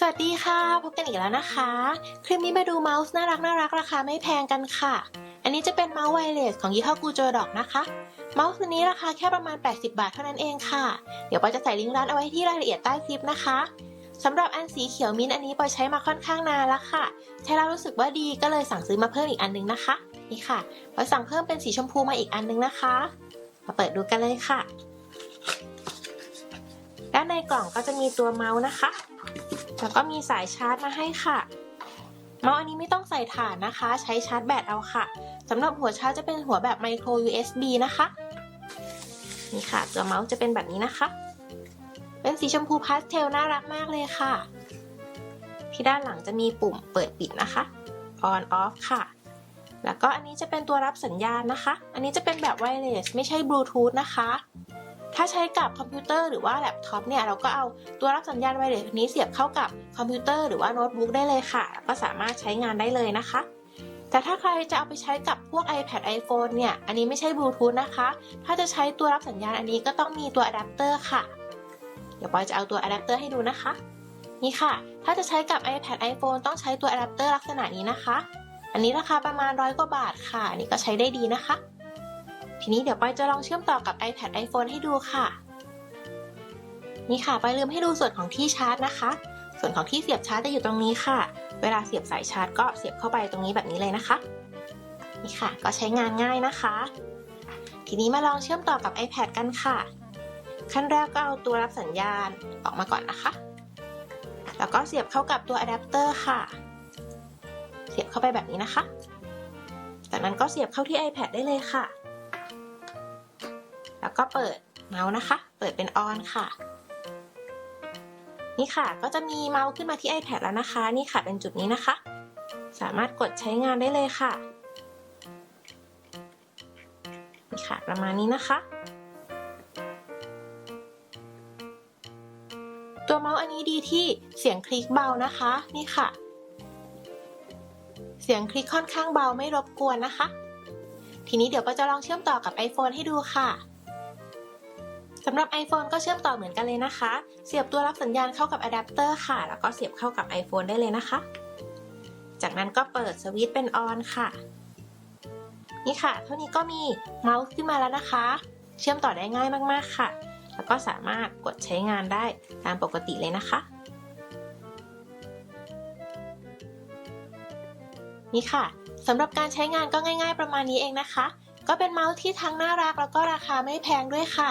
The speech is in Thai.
สวัสดีค่ะ พบกันอีกแล้วนะคะ คลิปนี้มาดูเมาส์น่ารักน่ารักราคาไม่แพงกันค่ะ อันนี้จะเป็นเมาส์ไวเลสของยี่ห้อกูโจดอกนะคะ เมาส์ตัวนี้ราคาแค่ประมาณ 80 บาทเท่านั้นเองค่ะ เดี๋ยวปอยจะใส่ลิงก์ร้านเอาไว้ที่รายละเอียดใต้คลิปนะคะสำหรับอันสีเขียวมิ้นท์อันนี้ปอยใช้มาค่อนข้างนานแล้วค่ะ ใช้แล้วรู้สึกว่าดีก็เลยสั่งซื้อมาเพิ่มอีกอันนึงนะคะ นี่ค่ะปอยสั่งเพิ่มเป็นสีชมพูมาอีกอันนึงนะคะ มาเปิดดูกันเลยค่ะ ด้านในกล่องก็จะมีตัวเมาส์นะคะ แล้วก็มีสายชาร์จมาให้ค่ะ เมาส์อันนี้ไม่ต้องใส่ถ่านนะคะ ใช้ชาร์จแบตเอาค่ะสำหรับหัวชาร์จจะเป็นหัวแบบไมโคร USB นะคะ นี่ค่ะตัวเมาส์จะเป็นแบบนี้นะคะ เป็นสีชมพูพาสเทลน่ารักมากเลยค่ะ ที่ด้านหลังจะมีปุ่มเปิดปิดนะคะ on off ค่ะ แล้วก็อันนี้จะเป็นตัวรับสัญญาณนะคะ อันนี้จะเป็นแบบไวเลสไม่ใช่บลูทูธนะคะ ถ้าใช้กับคอมพิวเตอร์หรือว่าแล็ปท็อปเนี่ยเราก็เอาตัวรับสัญญาณไวเลสนี้เสียบเข้ากับคอมพิวเตอร์หรือว่าโน้ตบุ๊กได้เลยค่ะ แล้วก็สามารถใช้งานได้เลยนะคะแต่ถ้าใครจะเอาไปใช้กับพวก iPad iPhone เนี่ย อันนี้ไม่ใช่บลูทูธนะคะ ถ้าจะใช้ตัวรับสัญญาณอันนี้ก็ต้องมีตัวอะแดปเตอร์ค่ะ เดี๋ยวปอยจะเอาตัวอะแดปเตอร์ให้ดูนะคะ นี่ค่ะ ถ้าจะใช้กับ iPad iPhone ต้องใช้ตัวอะแดปเตอร์ลักษณะนี้นะคะ อันนี้ราคาประมาณร้อยกว่าบาทค่ะ อันนี้ก็ใช้ได้ดีนะคะ ทีนี้เดี๋ยวปอยจะลองเชื่อมต่อกับ iPad iPhone ให้ดูค่ะ นี่ค่ะปอยลืมให้ดูส่วนของที่ชาร์จนะคะ ส่วนของที่เสียบชาร์จจะอยู่ตรงนี้ค่ะ เวลาเสียบสายชาร์จก็เสียบเข้าไปตรงนี้แบบนี้เลยนะคะ นี่ค่ะ ก็ใช้งานง่ายนะคะ ทีนี้มาลองเชื่อมต่อกับ iPad กันค่ะ ขั้นแรกก็เอาตัวรับสัญญาณออกมาก่อนนะคะ แล้วก็เสียบเข้ากับตัวอะแดปเตอร์ค่ะ เสียบเข้าไปแบบนี้นะคะ จากนั้นก็เสียบเข้าที่ iPad ได้เลยค่ะ แล้วก็เปิดเมาส์นะคะ เปิดเป็นออนค่ะ นี่ค่ะก็จะมีเมาส์ขึ้นมาที่ iPad แล้วนะคะ นี่ค่ะเป็นจุดนี้นะคะ สามารถกดใช้งานได้เลยค่ะนี่ค่ะประมาณนี้นะคะ ตัวเมาส์อันนี้ดีที่เสียงคลิกเบานะคะ นี่ค่ะ เสียงคลิกค่อนข้างเบาไม่รบกวนนะคะ ทีนี้เดี๋ยวปาจะลองเชื่อมต่อกับ iPhone ให้ดูค่ะ สำหรับ iPhone ก็เชื่อมต่อเหมือนกันเลยนะคะ เสียบตัวรับสัญญาณเข้ากับอะแดปเตอร์ค่ะ แล้วก็เสียบเข้ากับ iPhone ได้เลยนะคะ จากนั้นก็เปิดสวิตช์เป็นออนค่ะ นี่ค่ะ เท่านี้ก็มีเมาส์ขึ้นมาแล้วนะคะ เชื่อมต่อได้ง่ายมากๆค่ะ แล้วก็สามารถกดใช้งานได้ตามปกติเลยนะคะนี่ค่ะสำหรับการใช้งานก็ง่าย ๆ ประมาณนี้เองนะคะ ก็เป็นเมาส์ที่ทั้งน่ารักแล้วก็ราคาไม่แพงด้วยค่ะ